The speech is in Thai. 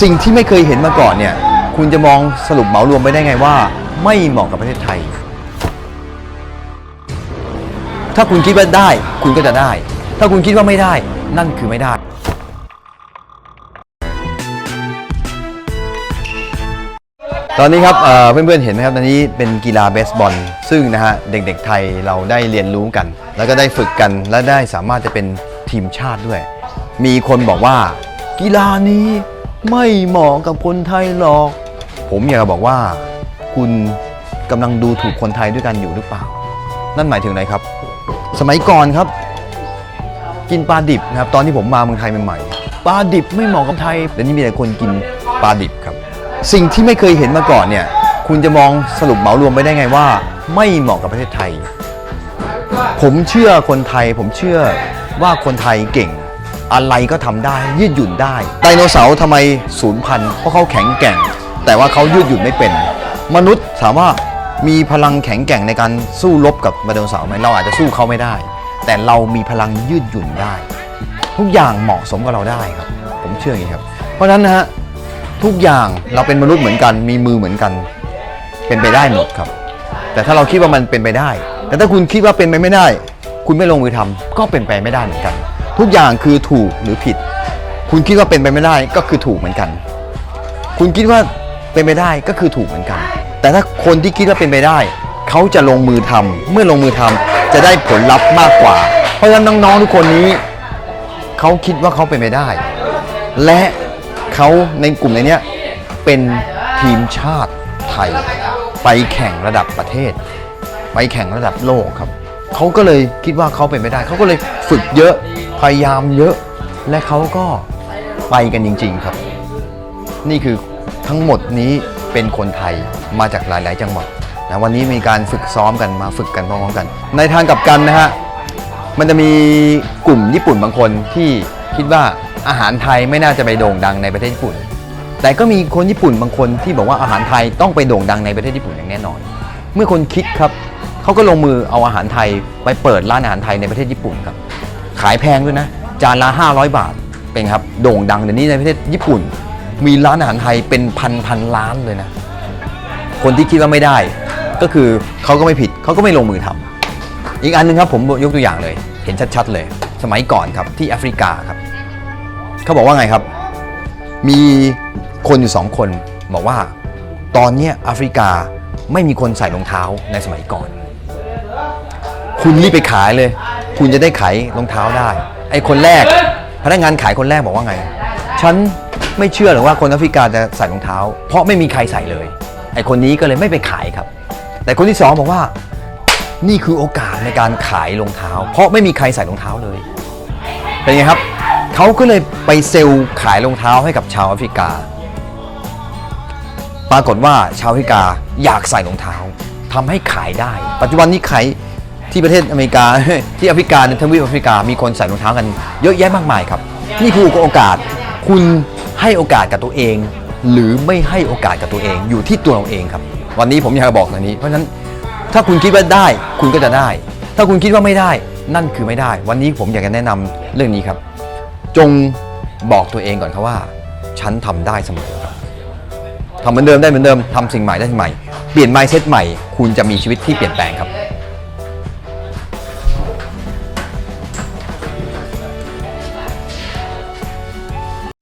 สิ่งที่ไม่เคยเห็นมาก่อนเนี่ย คุณจะมองสรุปเหมารวมไปได้ไงว่า ไม่เหมาะกับประเทศไทย ถ้าคุณคิดว่าได้ คุณก็จะได้ ถ้าคุณคิดว่าไม่ได้ นั่นคือไม่ได้ตอนนี้ครับเอ่อเพื่อนๆเห็นไหมครับตอนนี้เป็นกีฬาเบสบอล ซึ่งนะฮะเด็กๆไทยเราได้เรียนรู้กัน แล้วก็ได้ฝึกกันและได้สามารถจะเป็นทีมชาติด้วย มีคนบอกว่า กีฬานี้ ไม่เหมาะกับคนไทยหรอก ผมอยากจะบอกว่า คุณกำลังดูถูกคนไทยด้วยกันอยู่หรือเปล่า นั่นหมายถึงอะไรครับ สมัยก่อนครับ กินปลาดิบนะครับ ตอนที่ผมมาเมืองไทยใหม่ๆปลาดิบไม่เหมาะกับไทยเดี๋ยวนี้มีแต่คนกินปลาดิบครับ สิ่งที่ไม่เคยเห็นมาก่อนเนี่ยคุณจะมองสรุปเหมารวมไปได้ไงว่า ไม่เหมาะกับประเทศไทย ผมเชื่อคนไทย ผมเชื่อว่าคนไทยเก่ง อะไรก็ทำได้ยืดหยุ่นได้ไดโนเสาร์ทำไมสูญพันธุ์เพราะเขาแข็งแกร่ง แต่ว่าเขายืดหยุ่นไม่เป็น มนุษย์ถามว่ามีพลังแข็งแกร่งในการสู้รบกับไดโนเสาร์ไหมเราอาจจะสู้เขาไม่ได้ แต่เรามีพลังยืดหยุ่นได้ ทุกอย่างเหมาะสมกับเราได้ครับ ผมเชื่ออย่างนี้ครับ เพราะฉะนั้นนะฮะทุกอย่างเราเป็นมนุษย์เหมือนกัน มีมือเหมือนกัน เป็นไปได้หมดครับ แต่ถ้าเราคิดว่ามันเป็นไปได้ แต่ถ้าคุณคิดว่าเป็นไปไม่ได้ คุณไม่ลงมือทำก็เป็นไปไม่ได้เหมือนกัน ทุกอย่างคือถูกหรือผิด คุณคิดว่าเป็นไปไม่ได้ก็คือถูกเหมือนกัน คุณคิดว่าเป็นไปได้ก็คือถูกเหมือนกัน แต่ถ้าคนที่คิดว่าเป็นไปได้ เขาจะลงมือทำเมื่อลงมือทำจะได้ผลลัพธ์มากกว่า เพราะฉะนั้นน้องๆทุกคนนี้เขาคิดว่าเขาเป็นไปได้ และเขาในกลุ่มในนี้เป็นทีมชาติไทย ไปแข่งระดับประเทศ ไปแข่งระดับโลกครับ เขาก็เลยคิดว่าเขาเป็นไปได้ เขาก็เลยฝึกเยอะพยายามเยอะ และเขาก็ไปกันจริง ๆครับ นี่คือทั้งหมดนี้เป็นคนไทยมาจากหลาย ๆ จังหวัดนะวันนี้มีการฝึกซ้อมกันมาฝึกกันพร้อมๆกัน ในทางกลับกันนะฮะมันจะมีกลุ่มญี่ปุ่นบางคนที่คิดว่าอาหารไทยไม่น่าจะไปโด่งดังในประเทศญี่ปุ่น แต่ก็มีคนญี่ปุ่นบางคนที่บอกว่าอาหารไทยต้องไปโด่งดังในประเทศญี่ปุ่นอย่างแน่นอน เมื่อคนคิดครับ เขาก็ลงมือเอาอาหารไทยไปเปิดร้านอาหารไทยในประเทศญี่ปุ่นครับ ขายแพงด้วยนะ จานละ 500 บาท เป็นครับ โด่งดังเดี๋ยวนี้ในประเทศญี่ปุ่น มีร้านอาหารไทยเป็นพันพันล้านเลยนะ คนที่คิดว่าไม่ได้ ก็คือเขาก็ไม่ผิดเขาก็ไม่ลงมือทำอีกอันหนึงครับผมยกตัวอย่างเลย เห็นชัดๆเลย สมัยก่อนครับที่แอฟริกาครับเขาบอกว่าไงครับ มีคนอยู่สองคนบอกว่า ตอนนี้แอฟริกาไม่มีคนใส่รองเท้าในสมัยก่อน คุณรีบไปขายเลย คุณจะได้ขายรองเท้าได้ ไอ้คนแรก พนักงานขายคนแรกบอกว่าไง ฉันไม่เชื่อหรอกว่าคนแอฟริกาจะใส่รองเท้า เพราะไม่มีใครใส่เลย ไอ้คนนี้ก็เลยไม่ไปขายครับ แต่คนที่สองบอกว่า นี่คือโอกาสในการขายรองเท้า เพราะไม่มีใครใส่รองเท้าเลย เป็นไงครับ เขาก็เลยไปเซลล์ขายรองเท้าให้กับชาวแอฟริกา ปรากฏว่าชาวแอฟริกาอยากใส่รองเท้าทำให้ขายได้ ปัจจุบันนี้ขาย ที่ประเทศอเมริกา ที่แอฟริกาในทวีปแอฟริกามีคนใส่รองเท้ากันเยอะแยะมากมายครับ นี่คือโอกาสคุณให้โอกาสกับตัวเอง หรือไม่ให้โอกาสกับตัวเองอยู่ที่ตัวเราเองครับ วันนี้ผมอยากจะบอกอย่างนี้ เพราะฉะนั้นถ้าคุณคิดว่าได้คุณก็จะได้ ถ้าคุณคิดว่าไม่ได้นั่นคือไม่ได้ วันนี้ผมอยากจะแนะนำเรื่องนี้ครับ จงบอกตัวเองก่อนครับว่า ฉันทำได้เสมอครับทำเหมือนเดิมได้เหมือนเดิมทำสิ่งใหม่ได้สิ่งใหม่ เปลี่ยน mindset ใหม่ คุณจะมีชีวิตที่เปลี่ยนแปลงครับ